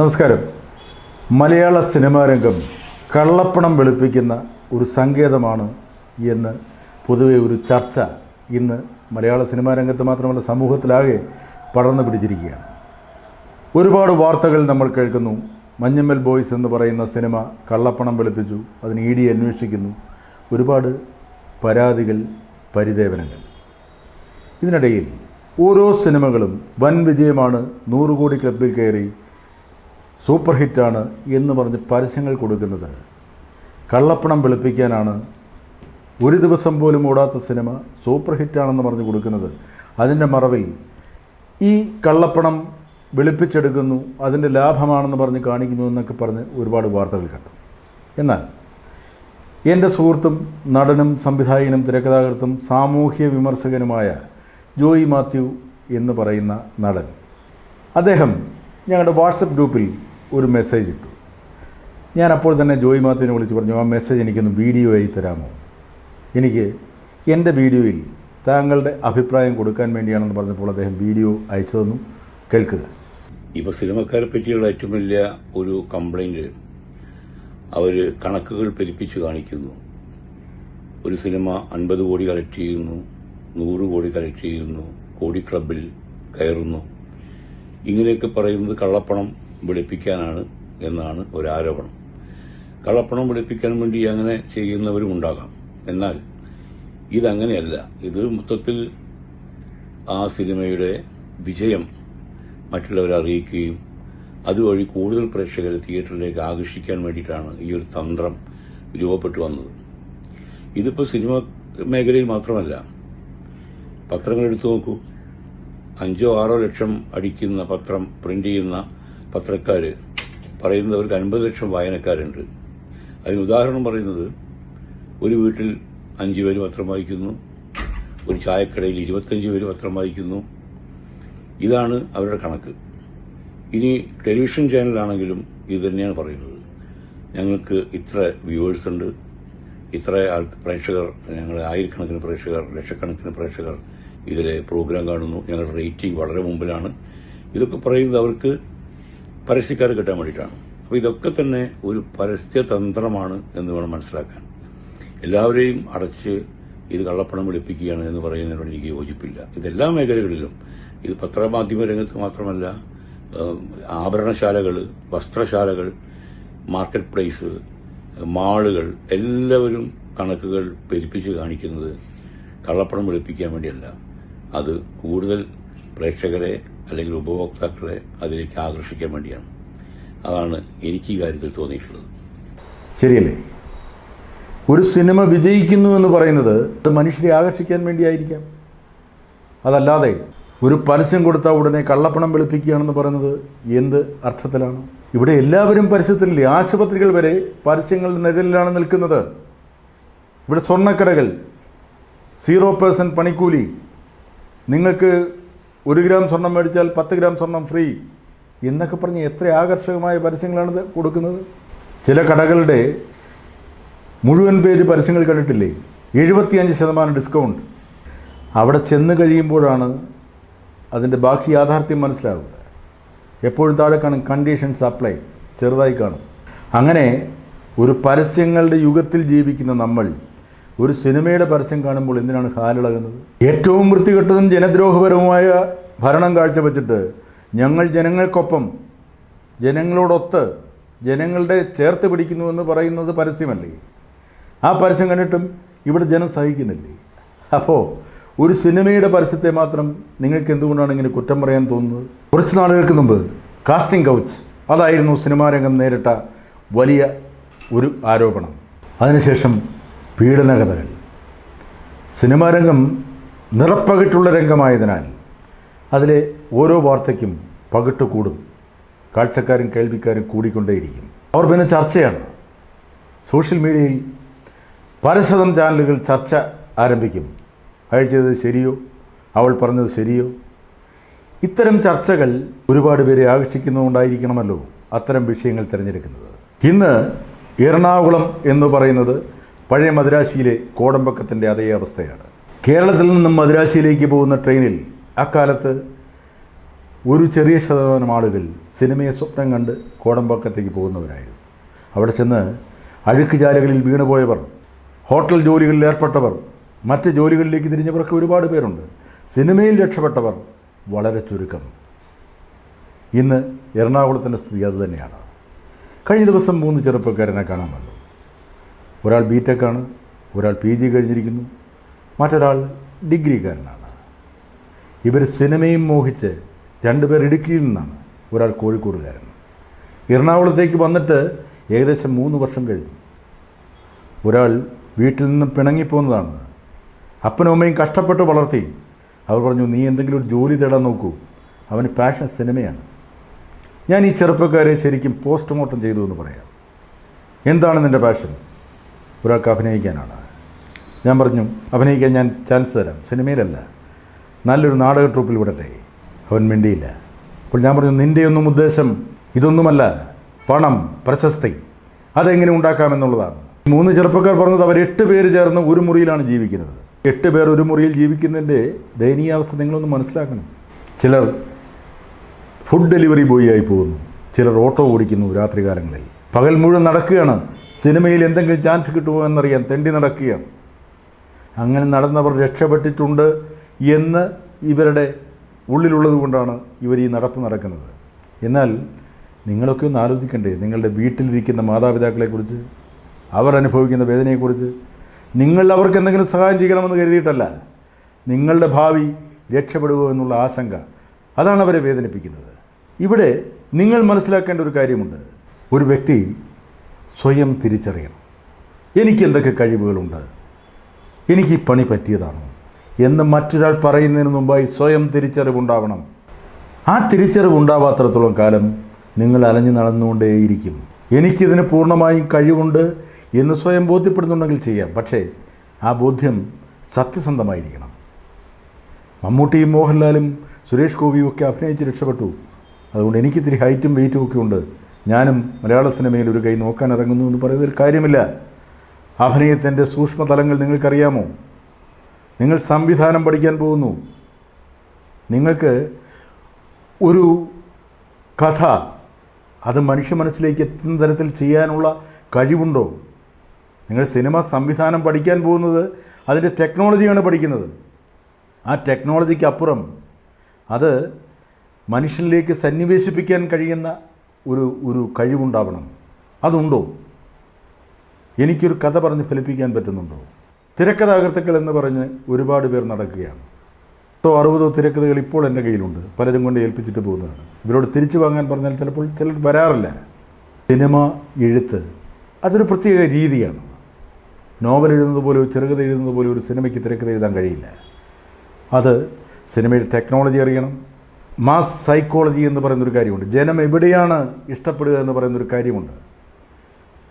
നമസ്കാരം. മലയാള സിനിമാ രംഗം കള്ളപ്പണം വെളുപ്പിക്കുന്ന ഒരു സങ്കേതമാണ് എന്ന് പൊതുവെ ഒരു ചർച്ച ഇന്ന് മലയാള സിനിമാ രംഗത്ത് മാത്രമല്ല സമൂഹത്തിലാകെ പടർന്നു പിടിച്ചിരിക്കുകയാണ്. ഒരുപാട് വാർത്തകൾ നമ്മൾ കേൾക്കുന്നു. മഞ്ഞമ്മൽ ബോയ്സ് എന്ന് പറയുന്ന സിനിമ കള്ളപ്പണം വെളുപ്പിച്ചു. അതിന് ഇ ഡി അന്വേഷിക്കുന്നു. ഒരുപാട് പരാതികൾ പരിദേവനങ്ങൾ. ഇതിനിടയിൽ ഓരോ സിനിമകളും വൻ വിജയമാണ്. നൂറ് കോടി ക്ലബിൽ കയറി സൂപ്പർ ഹിറ്റാണ് എന്ന് പറഞ്ഞ് പരസ്യങ്ങൾ കൊടുക്കുന്നത്. കള്ളപ്പണം വെളുപ്പിക്കാനാണ് ഒരു ദിവസം പോലും ഓടാത്ത സിനിമ സൂപ്പർ ഹിറ്റാണെന്ന് പറഞ്ഞ് കൊടുക്കുന്നത്. അതിന്റെ മറവിൽ ഈ കള്ളപ്പണം വെളുപ്പിച്ചെടുക്കുന്നു അതിന്റെ ലാഭമാണെന്ന് പറഞ്ഞ് കാണിക്കുന്നു എന്നൊക്കെ പറഞ്ഞ് ഒരുപാട് വാർത്തകൾ കണ്ടു. എന്നാൽ എന്റെ സുഹൃത്തും നടനും സംവിധായകനും തിരക്കഥാകൃത്തും സാമൂഹ്യ വിമർശകനുമായ ജോയി മാത്യു എന്ന് പറയുന്ന നടൻ. അദ്ദേഹം ഞങ്ങളുടെ വാട്സപ്പ് ഗ്രൂപ്പിൽ ഒരു മെസ്സേജ് ഇട്ടു. ഞാൻ അപ്പോൾ തന്നെ ജോയി മാത്യുവിനെ വിളിച്ച് പറഞ്ഞു ആ മെസ്സേജ് എനിക്കൊന്ന് വീഡിയോ ആയി തരാമോ? എനിക്ക് എന്റെ വീഡിയോയിൽ താങ്കളുടെ അഭിപ്രായം കൊടുക്കാൻ വേണ്ടിയാണെന്ന് പറഞ്ഞപ്പോൾ അദ്ദേഹം വീഡിയോ അയച്ചു തന്നു. കേൾക്കുക. ഇപ്പോൾ സിനിമക്കാരെ പറ്റിയുള്ള ഏറ്റവും വലിയ ഒരു കംപ്ലൈന്റ് അവർ കണക്കുകൾ പെരുപ്പിച്ച് കാണിക്കുന്നു. ഒരു സിനിമ അൻപത് കോടി കളക്ട് ചെയ്യുന്നു. നൂറ് കോടി കളക്ട് ചെയ്യുന്നു കോടി ക്ലബിൽ കയറുന്നു. ഇങ്ങനെയൊക്കെ പറയുന്നത് കള്ളപ്പണം വെളുപ്പിക്കാനാണ് എന്നാണ് ഒരു ആരോപണം കള്ളപ്പണം വെളുപ്പിക്കാൻ വേണ്ടി അങ്ങനെ ചെയ്യുന്നവരും ഉണ്ടാകാം. എന്നാൽ ഇതങ്ങനെയല്ല. ഇത് മൊത്തത്തിൽ ആ സിനിമയുടെ വിജയം മറ്റുള്ളവരെ അറിയിക്കുകയും അതുവഴി കൂടുതൽ പ്രേക്ഷകരെ തിയേറ്ററിലേക്ക് ആകർഷിക്കാൻ വേണ്ടിയിട്ടാണ് ഈ ഒരു തന്ത്രം രൂപപ്പെട്ടു വന്നത്. ഇതിപ്പോൾ സിനിമ മേഖലയിൽ മാത്രമല്ല പത്രങ്ങൾ എടുത്തു നോക്കൂ. അഞ്ചോ ആറോ ലക്ഷം അടിക്കുന്ന പത്രം പ്രിന്റ് ചെയ്യുന്ന പത്രക്കാര് പറയുന്നവർക്ക് അൻപത് ലക്ഷം വായനക്കാരുണ്ട്. അതിന് ഉദാഹരണം പറയുന്നത് ഒരു വീട്ടിൽ അഞ്ചു പേര് പത്രം വായിക്കുന്നു ഒരു ചായക്കടയിൽ ഇരുപത്തഞ്ച് പേര് പത്രം വായിക്കുന്നു. ഇതാണ് അവരുടെ കണക്ക്. ഇനി ടെലിവിഷൻ ചാനലാണെങ്കിലും ഇത് തന്നെയാണ് പറയുന്നത്. ഞങ്ങൾക്ക് ഇത്ര വ്യൂവേഴ്സ് ഉണ്ട്. ഇത്ര പ്രേക്ഷകർ ഞങ്ങൾ ആയിരക്കണക്കിന് പ്രേക്ഷകർ ലക്ഷക്കണക്കിന് പ്രേക്ഷകർ ഇതിലെ പ്രോഗ്രാം കാണുന്നു. ഞങ്ങളുടെ റേറ്റിംഗ് വളരെ മുമ്പിലാണ്. ഇതൊക്കെ പറയുന്നത് അവർക്ക് പരസ്യക്കാർ കിട്ടാൻ വേണ്ടിയിട്ടാണ്. അപ്പോൾ ഇതൊക്കെ തന്നെ ഒരു പരസ്യ തന്ത്രമാണ് എന്ന് വേണം മനസ്സിലാക്കാൻ. എല്ലാവരെയും അടച്ച് ഇത് കള്ളപ്പണം വെളുപ്പിക്കുകയാണ് എന്ന് പറയുന്നതിനോട് എനിക്ക് യോജിപ്പില്ല. ഇതെല്ലാ മേഖലകളിലും ഇത് പത്രമാധ്യമ രംഗത്ത് മാത്രമല്ല ആഭരണശാലകൾ വസ്ത്രശാലകൾ മാർക്കറ്റ് പ്ലേസ് മാളുകൾ എല്ലാവരും കണക്കുകൾ പെരുപ്പിച്ച് കാണിക്കുന്നത് കള്ളപ്പണം വെളുപ്പിക്കാൻ വേണ്ടിയല്ല. അത് കൂടുതൽ പ്രേക്ഷകരെ അല്ലെങ്കിൽ ഉപഭോക്താക്കളെ അതിലേക്ക് ആകർഷിക്കാൻ വേണ്ടിയാണ്. അതാണ് എനിക്ക് ഈ കാര്യത്തിൽ തോന്നിയിട്ടുള്ളത്. ശരിയല്ലേ? ഒരു സിനിമ വിജയിക്കുന്നു എന്ന് പറയുന്നത് അത് മനുഷ്യരെ ആകർഷിക്കാൻ വേണ്ടിയായിരിക്കാം. അതല്ലാതെ ഒരു പരസ്യം കൊടുത്താൽ ഉടനെ കള്ളപ്പണം വെളുപ്പിക്കുകയാണെന്ന് പറയുന്നത് എന്ത് അർത്ഥത്തിലാണ്? ഇവിടെ എല്ലാവരും പരസ്യത്തിലില്ലേ ആശുപത്രികൾ വരെ പരസ്യങ്ങളുടെ നിഴലിലാണ് നിൽക്കുന്നത്. ഇവിടെ സ്വർണക്കടകൾ സീറോ പേഴ്സന്റ് പണിക്കൂലി. നിങ്ങൾക്ക് ഒരു ഗ്രാം സ്വർണം മേടിച്ചാൽ പത്ത് ഗ്രാം സ്വർണം ഫ്രീ എന്നൊക്കെ പറഞ്ഞ് എത്ര ആകർഷകമായ പരസ്യങ്ങളാണ് കൊടുക്കുന്നത്? ചില കടകളുടെ മുഴുവൻ പേജ് പരസ്യങ്ങൾ കണ്ടിട്ടില്ലേ? എഴുപത്തിയഞ്ച് ശതമാനം ഡിസ്കൗണ്ട്. അവിടെ ചെന്ന് കഴിയുമ്പോഴാണ് അതിന്റെ ബാക്കി യാഥാർത്ഥ്യം മനസ്സിലാവുക. എപ്പോഴും താഴെ കാണും കണ്ടീഷൻ സപ്ലൈ ചെറുതായി കാണും. അങ്ങനെ ഒരു പരസ്യങ്ങളുടെ യുഗത്തിൽ ജീവിക്കുന്ന നമ്മൾ ഒരു സിനിമയുടെ പരസ്യം കാണുമ്പോൾ എന്തിനാണ് ഹാലിളകുന്നത്? ഏറ്റവും വൃത്തികെട്ടതും ജനദ്രോഹപരവുമായ ഭരണം കാഴ്ചവെച്ചിട്ട് ഞങ്ങൾ ജനങ്ങൾക്കൊപ്പം ജനങ്ങളോടൊത്ത് ജനങ്ങളുടെ ചേർത്ത് പിടിക്കുന്നുവെന്ന് പറയുന്നത് പരസ്യമല്ലേ? ആ പരസ്യം കണ്ടിട്ടും ഇവിടെ ജനം സഹിക്കുന്നില്ലേ? അപ്പോൾ ഒരു സിനിമയുടെ പരസ്യത്തെ മാത്രം നിങ്ങൾക്ക് എന്തുകൊണ്ടാണ് ഇങ്ങനെ കുറ്റം പറയാൻ തോന്നുന്നത്? കുറച്ച് നാളുകൾക്ക് മുമ്പ് കാസ്റ്റിംഗ് കൗച്ച് അതായിരുന്നു സിനിമാ രംഗം നേരിട്ട വലിയ ഒരു ആരോപണം. അതിനുശേഷം പീഡനകഥകൾ. സിനിമാ രംഗം നിറപ്പകിട്ടുള്ള രംഗമായതിനാൽ അതിലെ ഓരോ വാർത്തയ്ക്കും പകിട്ട് കൂടും. കാഴ്ചക്കാരും കേൾവിക്കാരും കൂടിക്കൊണ്ടേയിരിക്കും. അവർ പിന്നെ ചർച്ചയാണ്. സോഷ്യൽ മീഡിയയിൽ പരശതം ചാനലുകൾ ചർച്ച ആരംഭിക്കും. അയാൾ ചെയ്തത് ശരിയോ? അവൾ പറഞ്ഞത് ശരിയോ? ഇത്തരം ചർച്ചകൾ ഒരുപാട് പേരെ ആകർഷിക്കുന്നുണ്ടായിരിക്കണമല്ലോ അത്തരം വിഷയങ്ങൾ തിരഞ്ഞെടുക്കുന്നത്. ഇന്ന് എറണാകുളം എന്ന് പറയുന്നത് പഴയ മദ്രാശിയിലെ കോടമ്പക്കത്തിന്റെ അതേ അവസ്ഥയാണ്. കേരളത്തിൽ നിന്നും മദ്രാശിയിലേക്ക് പോകുന്ന ട്രെയിനിൽ അക്കാലത്ത് ഒരു ചെറിയ ശതമാനം ആളുകൾ സിനിമയെ സ്വപ്നം കണ്ട് കോടമ്പക്കത്തേക്ക് പോകുന്നവരായിരുന്നു. അവിടെ ചെന്ന് അഴുക്ക് ജാലകളിൽ വീണുപോയവർ ഹോട്ടൽ ജോലികളിൽ ഏർപ്പെട്ടവർ മറ്റ് ജോലികളിലേക്ക് തിരിഞ്ഞവർക്ക് ഒരുപാട് പേരുണ്ട്. സിനിമയിൽ രക്ഷപ്പെട്ടവർ വളരെ ചുരുക്കം. ഇന്ന് എറണാകുളത്തിന്റെ സ്ഥിതി അത് തന്നെയാണ്. കഴിഞ്ഞ ദിവസം മൂന്ന് ചെറുപ്പക്കാരനെ കാണാൻ വന്നു. ഒരാൾ ബി ടെക്കാണ് ഒരാൾ പി ജി കഴിഞ്ഞിരിക്കുന്നു മറ്റൊരാൾ ഡിഗ്രിക്കാരനാണ്. ഇവർ സിനിമയും മോഹിച്ച് രണ്ടുപേർ ഇടുക്കിയിൽ നിന്നാണ് ഒരാൾ കോഴിക്കോടുകാരൻ. എറണാകുളത്തേക്ക് വന്നിട്ട് ഏകദേശം മൂന്ന് വർഷം കഴിഞ്ഞു. ഒരാൾ വീട്ടിൽ നിന്നും പിണങ്ങിപ്പോന്നതാണ്. അപ്പനും അമ്മയും കഷ്ടപ്പെട്ട് വളർത്തി അവർ പറഞ്ഞു നീ എന്തെങ്കിലും ഒരു ജോലി തേടാൻ നോക്കൂ. അവന് പാഷൻ സിനിമയാണ്. ഞാൻ ഈ ചെറുപ്പക്കാരെ ശരിക്കും പോസ്റ്റ്മോർട്ടം ചെയ്തു എന്ന് പറയാം. എന്താണ് നിന്റെ പാഷൻ ഒരാൾക്ക് അഭിനയിക്കാനാണ് ഞാൻ പറഞ്ഞു അഭിനയിക്കാൻ ഞാൻ ചാൻസ് തരാം. സിനിമയിലല്ല. നല്ലൊരു നാടക ട്രൂപ്പിൽ വിടട്ടെ. അവൻ മിണ്ടിയില്ല. അപ്പോൾ ഞാൻ പറഞ്ഞു നിന്റെയൊന്നും ഉദ്ദേശം ഇതൊന്നുമല്ല. പണം പ്രശസ്തി അതെങ്ങനെ ഉണ്ടാക്കാമെന്നുള്ളതാണ്. മൂന്ന് ചെറുപ്പക്കാർ പറഞ്ഞത് അവർ എട്ട് പേര് ചേർന്ന് ഒരു മുറിയിലാണ് ജീവിക്കുന്നത്. എട്ട് പേർ ഒരു മുറിയിൽ ജീവിക്കുന്നതിന്റെ ദയനീയാവസ്ഥ നിങ്ങളൊന്ന് മനസ്സിലാക്കണം. ചിലർ ഫുഡ് ഡെലിവറി ബോയ് ആയി പോകുന്നു. ചിലർ ഓട്ടോ ഓടിക്കുന്നു രാത്രികാലങ്ങളിൽ. പകൽ മുഴുവൻ നടക്കുകയാണ്. സിനിമയിൽ എന്തെങ്കിലും ചാൻസ് കിട്ടുമോ എന്നറിയാൻ തെണ്ടി നടക്കുകയാണ്. അങ്ങനെ നടന്നവർ രക്ഷപ്പെട്ടിട്ടുണ്ട് എന്ന് ഇവരുടെ ഉള്ളിലുള്ളത് കൊണ്ടാണ് ഇവർ ഈ നടപ്പ് നടക്കുന്നത്. എന്നാൽ നിങ്ങളൊക്കെ ഒന്ന് ആലോചിക്കണ്ടേ നിങ്ങളുടെ വീട്ടിലിരിക്കുന്ന മാതാപിതാക്കളെക്കുറിച്ച് അവർ അനുഭവിക്കുന്ന വേദനയെക്കുറിച്ച് നിങ്ങൾ അവർക്ക് എന്തെങ്കിലും സഹായം ചെയ്യണമെന്ന് കരുതിയിട്ടല്ല. നിങ്ങളുടെ ഭാവി രക്ഷപ്പെടുമോ എന്നുള്ള ആശങ്ക അതാണ് അവരെ വേദനിപ്പിക്കുന്നത്. ഇവിടെ നിങ്ങൾ മനസ്സിലാക്കേണ്ട ഒരു കാര്യമുണ്ട്. ഒരു വ്യക്തി സ്വയം തിരിച്ചറിയണം. എനിക്ക് എന്തൊക്കെ കഴിവുകളുണ്ട്? എനിക്ക് ഈ പണി പറ്റിയതാണോ? എന്ന് മറ്റൊരാൾ പറയുന്നതിന് മുമ്പായി സ്വയം തിരിച്ചറിവുണ്ടാവണം. ആ തിരിച്ചറിവുണ്ടാവാത്രത്തോളം കാലം നിങ്ങൾ അലഞ്ഞു നടന്നുകൊണ്ടേയിരിക്കും. എനിക്കിതിന് പൂർണമായും കഴിവുണ്ട്. എന്ന് സ്വയം ബോധ്യപ്പെടുന്നുണ്ടെങ്കിൽ ചെയ്യാം. പക്ഷേ ആ ബോധ്യം സത്യസന്ധമായിരിക്കണം. മമ്മൂട്ടിയും മോഹൻലാലും സുരേഷ് ഗോപിയും ഒക്കെ അഭിനയിച്ച് രക്ഷപ്പെട്ടു. അതുകൊണ്ട് എനിക്ക് ഇത്തിരി ഹൈറ്റും വെയിറ്റും ഒക്കെ ഉണ്ട്. ഞാനും മലയാള സിനിമയിൽ ഒരു കൈ നോക്കാൻ ഇറങ്ങുന്നു എന്ന് പറയുന്നതിൽ കാര്യമില്ല. അഭിനയത്തിന്റെ സൂക്ഷ്മതലങ്ങൾ നിങ്ങൾക്കറിയാമോ? നിങ്ങൾ സംവിധാനം പഠിക്കാൻ പോകുന്നു. നിങ്ങൾക്ക് ഒരു കഥ അത് മനുഷ്യ മനസ്സിലേക്ക് എത്തുന്ന തരത്തിൽ ചെയ്യാനുള്ള കഴിവുണ്ടോ? നിങ്ങൾ സിനിമ സംവിധാനം പഠിക്കാൻ പോകുന്നത് അതിന്റെ ടെക്നോളജിയാണ് പഠിക്കുന്നത്. ആ ടെക്നോളജിക്ക് അപ്പുറം അത് മനുഷ്യനിലേക്ക് സന്നിവേശിപ്പിക്കാൻ കഴിയുന്ന ഒരു ഒരു കഴിവുണ്ടാവണം. അതുണ്ടോ? എനിക്കൊരു കഥ പറഞ്ഞ് ഫലിപ്പിക്കാൻ പറ്റുന്നുണ്ടോ? തിരക്കഥാകൃത്തുക്കൾ എന്ന് പറഞ്ഞ് ഒരുപാട് പേർ നടക്കുകയാണ്. പത്തോ അറുപതോ തിരക്കഥകൾ ഇപ്പോൾ എന്റെ കയ്യിലുണ്ട്. പലരും കൊണ്ട് ഏൽപ്പിച്ചിട്ട് പോകുന്നതാണ്. ഇവരോട് തിരിച്ചു വാങ്ങാൻ പറഞ്ഞാൽ ചിലപ്പോൾ ചിലർ വരാറില്ല. സിനിമ എഴുത്ത് അതൊരു പ്രത്യേക രീതിയാണ്. നോവൽ എഴുതുന്നത് പോലെ ചെറുകഥ എഴുതുന്നത് പോലെ ഒരു സിനിമയ്ക്ക് തിരക്കഥ എഴുതാൻ കഴിയില്ല. അത് സിനിമയിൽ ടെക്നോളജി അറിയണം. മാസ് സൈക്കോളജി എന്ന് പറയുന്നൊരു കാര്യമുണ്ട്. ജനം എവിടെയാണ് ഇഷ്ടപ്പെടുക എന്ന് പറയുന്നൊരു കാര്യമുണ്ട്.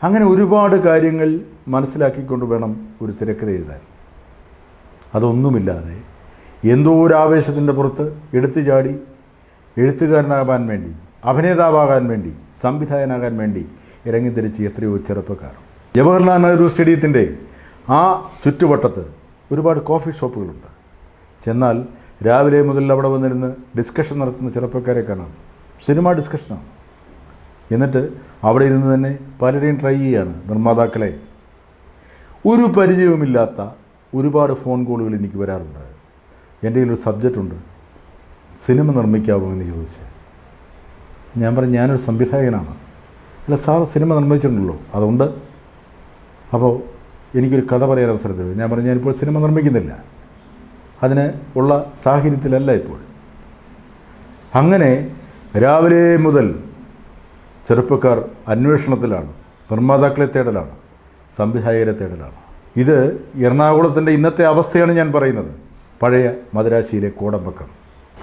അങ്ങനെ ഒരുപാട് കാര്യങ്ങൾ മനസ്സിലാക്കിക്കൊണ്ട് വേണം ഒരു തിരക്കഥ എഴുതാൻ. അതൊന്നുമില്ലാതെ എന്തോ ഒരു ആവേശത്തിന്റെ പുറത്ത് എടുത്തു ചാടി എഴുത്തുകാരനാകാൻ വേണ്ടി അഭിനേതാവാകാൻ വേണ്ടി സംവിധായകനാകാൻ വേണ്ടി ഇറങ്ങി ഇറങ്ങിത്തിരിച്ച് എത്രയോ ചെറുപ്പക്കാർ. ജവഹർലാൽ നെഹ്റു സ്റ്റേഡിയത്തിന്റെ ആ ചുറ്റുവട്ടത്ത് ഒരുപാട് കോഫി ഷോപ്പുകളുണ്ട്. ചെന്നാൽ രാവിലെ മുതൽ അവിടെ വന്നിരുന്ന് ഡിസ്കഷൻ നടത്തുന്ന ചെറുപ്പക്കാരെ കാണാം. സിനിമ ഡിസ്കഷനാണ് എന്നിട്ട് അവിടെ ഇരുന്ന് തന്നെ പലരെയും ട്രൈ ചെയ്യുകയാണ് നിർമ്മാതാക്കളെ. ഒരു പരിചയവുമില്ലാത്ത ഒരുപാട് ഫോൺ കോളുകൾ എനിക്ക് വരാറുണ്ട്. എന്റെ കയ്യിലൊരു സബ്ജക്റ്റ് ഉണ്ട്. സിനിമ നിർമ്മിക്കാമോ എന്ന് ചോദിച്ച്. ഞാൻ പറഞ്ഞു ഞാനൊരു സംവിധായകനാണ്. അല്ല സാർ സിനിമ നിർമ്മിച്ചിട്ടുണ്ടല്ലോ. അതുകൊണ്ട് അപ്പോൾ എനിക്കൊരു കഥ പറയാൻ അവസരം തരും ഞാൻ പറഞ്ഞു ഞാനിപ്പോൾ സിനിമ നിർമ്മിക്കുന്നില്ല. അതിന് ഉള്ള സാഹചര്യത്തിലല്ല ഇപ്പോൾ. അങ്ങനെ രാവിലെ മുതൽ ചെറുപ്പക്കാർ അന്വേഷണത്തിലാണ് നിർമ്മാതാക്കളെ തേടലാണ് സംവിധായകരെ തേടലാണ്. ഇത് എറണാകുളത്തിന്റെ ഇന്നത്തെ അവസ്ഥയാണ് ഞാൻ പറയുന്നത്. പഴയ മദരാശിയിലെ കോടമ്പക്കം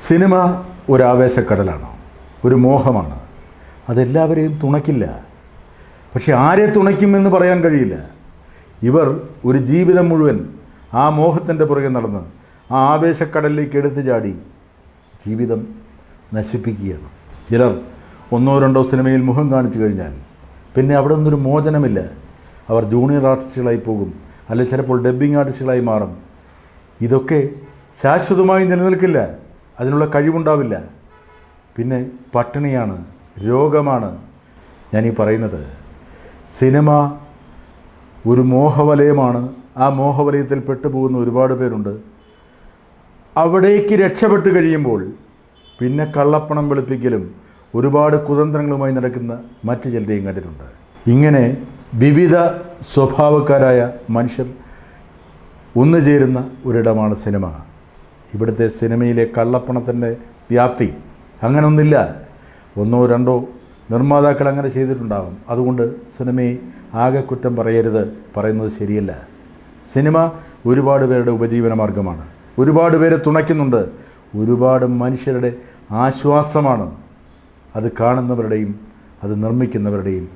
സിനിമ ഒരു ആവേശക്കടലാണ് ഒരു മോഹമാണ്. അതെല്ലാവരെയും തുണയ്ക്കില്ല. പക്ഷെ ആരെ തുണയ്ക്കുമെന്ന് പറയാൻ കഴിയില്ല. ഇവർ ഒരു ജീവിതം മുഴുവൻ ആ മോഹത്തിന്റെ പുറകെ നടന്ന് ആ ആവേശക്കടലിലേക്ക് എടുത്തു ചാടി ജീവിതം നശിപ്പിക്കുകയാണ്. ചിലർ ഒന്നോ രണ്ടോ സിനിമയിൽ മുഖം കാണിച്ചു കഴിഞ്ഞാൽ പിന്നെ അവിടെ നിന്നൊരു മോചനമില്ല. അവർ ജൂനിയർ ആർട്ടിസ്റ്റുകളായി പോകും. അല്ലെങ്കിൽ ചിലപ്പോൾ ഡബ്ബിംഗ് ആർട്ടിസ്റ്റുകളായി മാറും. ഇതൊക്കെ ശാശ്വതമായി നിലനിൽക്കില്ല. അതിനുള്ള കഴിവുണ്ടാവില്ല. പിന്നെ പട്ടിണിയാണ് രോഗമാണ് ഞാനീ പറയുന്നത്. സിനിമ ഒരു മോഹവലയമാണ്. ആ മോഹവലയത്തിൽ പെട്ടുപോകുന്ന ഒരുപാട് പേരുണ്ട്. അവിടേക്ക് രക്ഷപ്പെട്ട് കഴിയുമ്പോൾ പിന്നെ കള്ളപ്പണം വെളുപ്പിക്കലും ഒരുപാട് കുതന്ത്രങ്ങളുമായി നടക്കുന്ന മറ്റു ചിലരെയും കണ്ടിട്ടുണ്ട്. ഇങ്ങനെ വിവിധ സ്വഭാവക്കാരായ മനുഷ്യർ ഒന്നു ചേരുന്ന ഒരിടമാണ് സിനിമ. ഇവിടുത്തെ സിനിമയിലെ കള്ളപ്പണത്തിന്റെ വ്യാപ്തി അങ്ങനൊന്നില്ല. ഒന്നോ രണ്ടോ നിർമ്മാതാക്കൾ അങ്ങനെ ചെയ്തിട്ടുണ്ടാകും അതുകൊണ്ട് സിനിമയെ ആകെ കുറ്റം പറയരുത് പറയുന്നത് ശരിയല്ല. സിനിമ ഒരുപാട് പേരുടെ ഉപജീവന മാർഗമാണ് ഒരുപാട് പേരെ തുണയ്ക്കുന്നുണ്ട്. ഒരുപാട് മനുഷ്യരുടെ ആശ്വാസമാണ് അത് കാണുന്നവരുടെയും അത് നിർമ്മിക്കുന്നവരുടെയും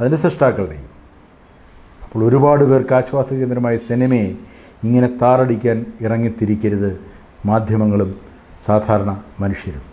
അതിന്റെ സൃഷ്ടാക്കളുടെയും. അപ്പോൾ ഒരുപാട് പേർക്ക് ആശ്വാസ കേന്ദ്രമായ സിനിമയെ ഇങ്ങനെ താറടിക്കാൻ ഇറങ്ങിത്തിരിക്കരുത് മാധ്യമങ്ങളും സാധാരണ മനുഷ്യരും.